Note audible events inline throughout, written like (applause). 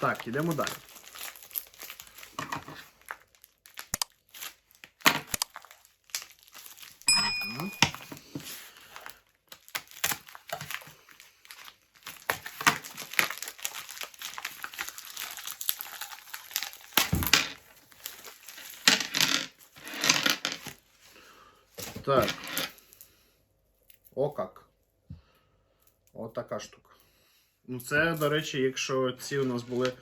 Так, ідемо далі. Так. О как. О така штука. Ну, це, до речі, якщо ці у нас були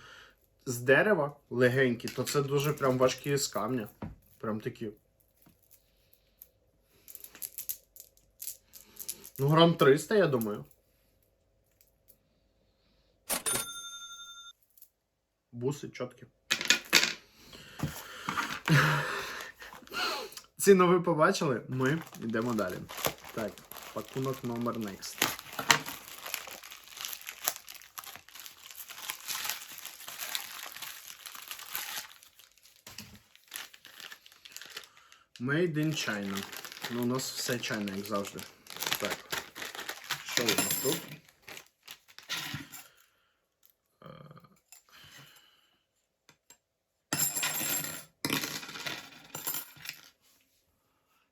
з дерева легенькі, то це дуже прям важкі з камня. Прям такі. Ну, грам 300, я думаю. Буси чіткі. Ціну ви побачили? Ми йдемо далі. Так, пакунок номер next. Made in China. Ну, у нас все China, як завжди. Так. Що у нас тут? Е,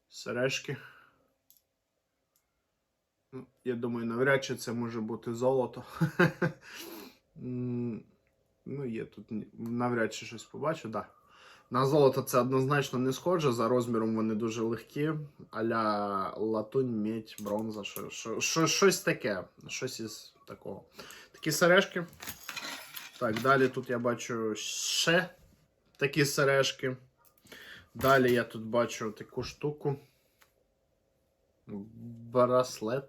Сережки. Ну, я думаю, навряд чи це може бути золото. (laughs) Ну, є тут навряд чи щось побачу, так. Да. На золото це однозначно не схоже. За розміром вони дуже легкі. Аля латунь, медь, бронза, що, що, що, щось таке. Щось із такого. Такі сережки. Так, далі тут я бачу ще такі сережки. Далі я тут бачу таку штуку. Браслет.